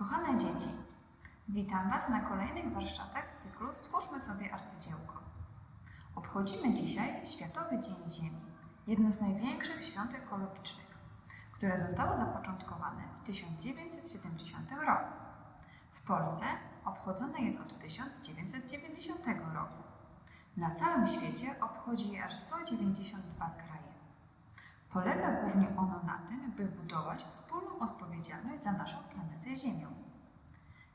Kochane dzieci, witam Was na kolejnych warsztatach z cyklu Stwórzmy sobie arcydziełko. Obchodzimy dzisiaj Światowy Dzień Ziemi, jedno z największych świąt ekologicznych, które zostało zapoczątkowane w 1970 roku. W Polsce obchodzone jest od 1990 roku. Na całym świecie obchodzi je aż 192 kraje. Polega głównie ono na tym, by budować wspólną odpowiedzialność za naszą planetę Ziemią.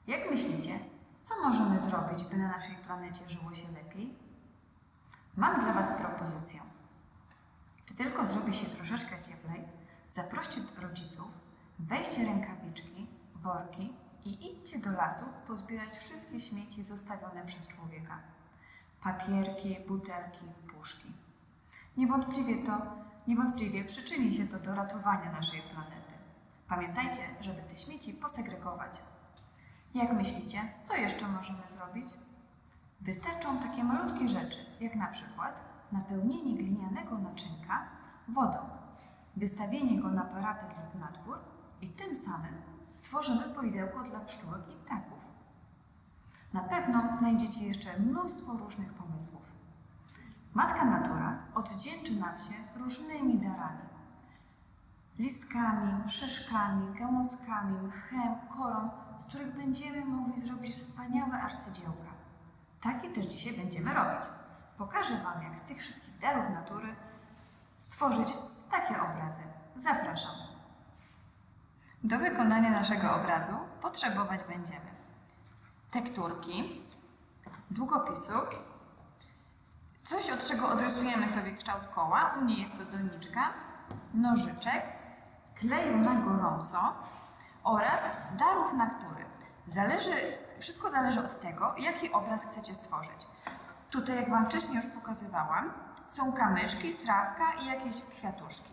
Jak myślicie, co możemy zrobić, by na naszej planecie żyło się lepiej? Mam dla Was propozycję. Czy tylko zrobi się troszeczkę cieplej, zaproście rodziców, weźcie rękawiczki, worki i idźcie do lasu pozbierać wszystkie śmieci zostawione przez człowieka. Papierki, butelki, puszki. Niewątpliwie to, niewątpliwie przyczyni się to do ratowania naszej planety. Pamiętajcie, żeby te śmieci posegregować. Jak myślicie, co jeszcze możemy zrobić? Wystarczą takie malutkie rzeczy, jak na przykład napełnienie glinianego naczynka wodą, wystawienie go na parapet lub na dwór i tym samym stworzymy poidełko dla pszczółek i ptaków. Na pewno znajdziecie jeszcze mnóstwo różnych pomysłów. Matka Natura odwdzięczy nam się różnymi darami. Listkami, szyszkami, gałązkami, mchem, korą, z których będziemy mogli zrobić wspaniałe arcydziełka. Takie też dzisiaj będziemy robić. Pokażę Wam, jak z tych wszystkich darów natury stworzyć takie obrazy. Zapraszam. Do wykonania naszego obrazu potrzebować będziemy tekturki, długopisu, coś od czego odrysujemy sobie kształt koła, u mnie jest to doniczka, nożyczek, kleju na gorąco oraz darów natury. Zależy, wszystko zależy od tego, jaki obraz chcecie stworzyć. Tutaj, jak Wam wcześniej już pokazywałam, są kamyczki, trawka i jakieś kwiatuszki.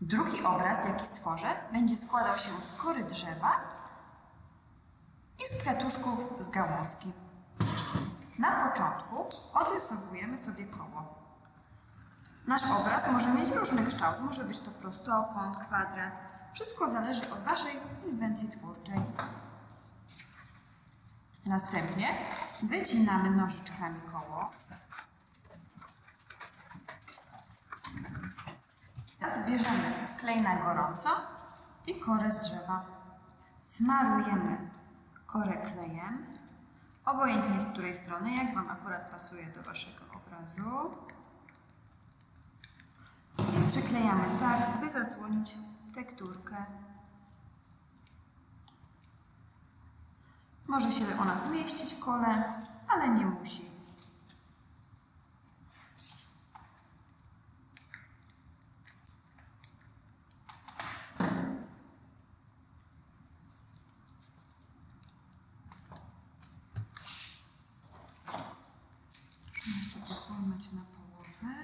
Drugi obraz, jaki stworzę, będzie składał się z kory drzewa i z kwiatuszków z gałązki. Na początku odrysowujemy sobie koło. Nasz obraz może mieć różny kształt. Może być to prostokąt, kwadrat. Wszystko zależy od Waszej inwencji twórczej. Następnie wycinamy nożyczkami koło. Teraz bierzemy klej na gorąco i korę z drzewa. Smarujemy korę klejem, obojętnie z której strony, jak Wam akurat pasuje do Waszego obrazu. I przyklejamy tak, by zasłonić tekturkę. Może się ona zmieścić w kole, ale nie musi. Sobie złamać na połowę.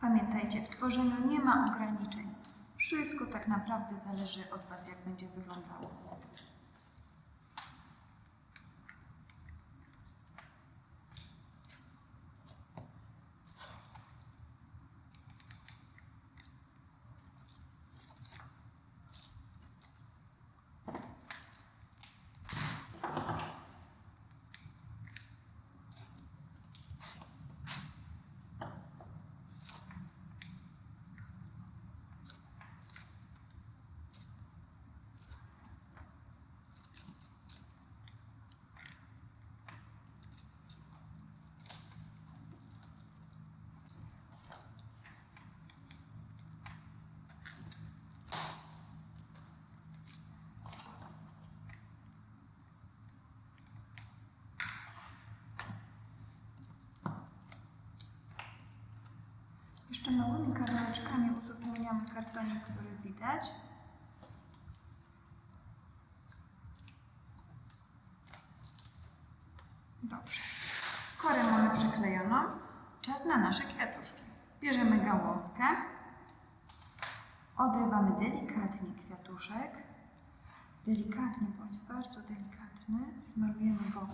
Pamiętajcie, w tworzeniu nie ma ograniczeń. Wszystko tak naprawdę zależy od Was, jak będzie wyglądało. Jeszcze małymi kawałeczkami uzupełniamy kartonik, który widać. Dobrze. Korę mamy przyklejoną. Czas na nasze kwiatuszki. Bierzemy gałązkę. Odrywamy delikatnie kwiatuszek. Delikatnie, bo jest bardzo delikatny. Smarujemy go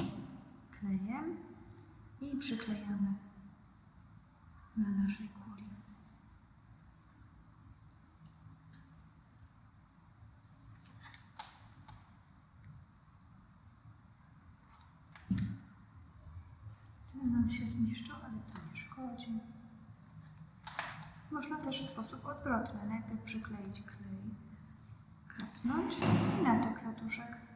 klejem i przyklejamy na naszej kuli. Nam się zniszczył, ale to nie szkodzi. Można też w sposób odwrotny. Najpierw przykleić klej, kapnąć i na to kwiatuszek.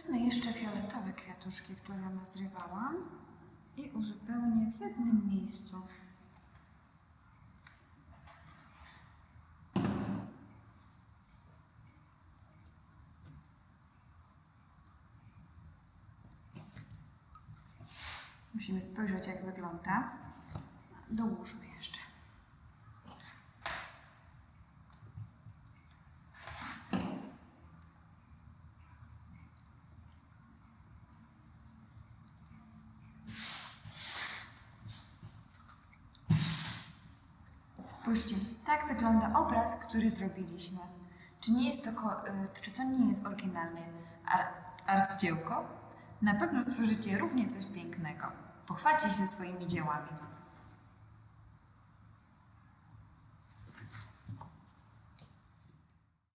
Wezmę jeszcze fioletowe kwiatuszki, które nazrywałam i uzupełnię w jednym miejscu. Musimy spojrzeć, jak wygląda. Dołóżmy jeszcze. Spójrzcie, tak wygląda obraz, który zrobiliśmy. Czy nie jest to, y, czy to nie jest oryginalne ar- arcydziełko? Na pewno stworzycie równie coś pięknego. Pochwalcie się swoimi dziełami.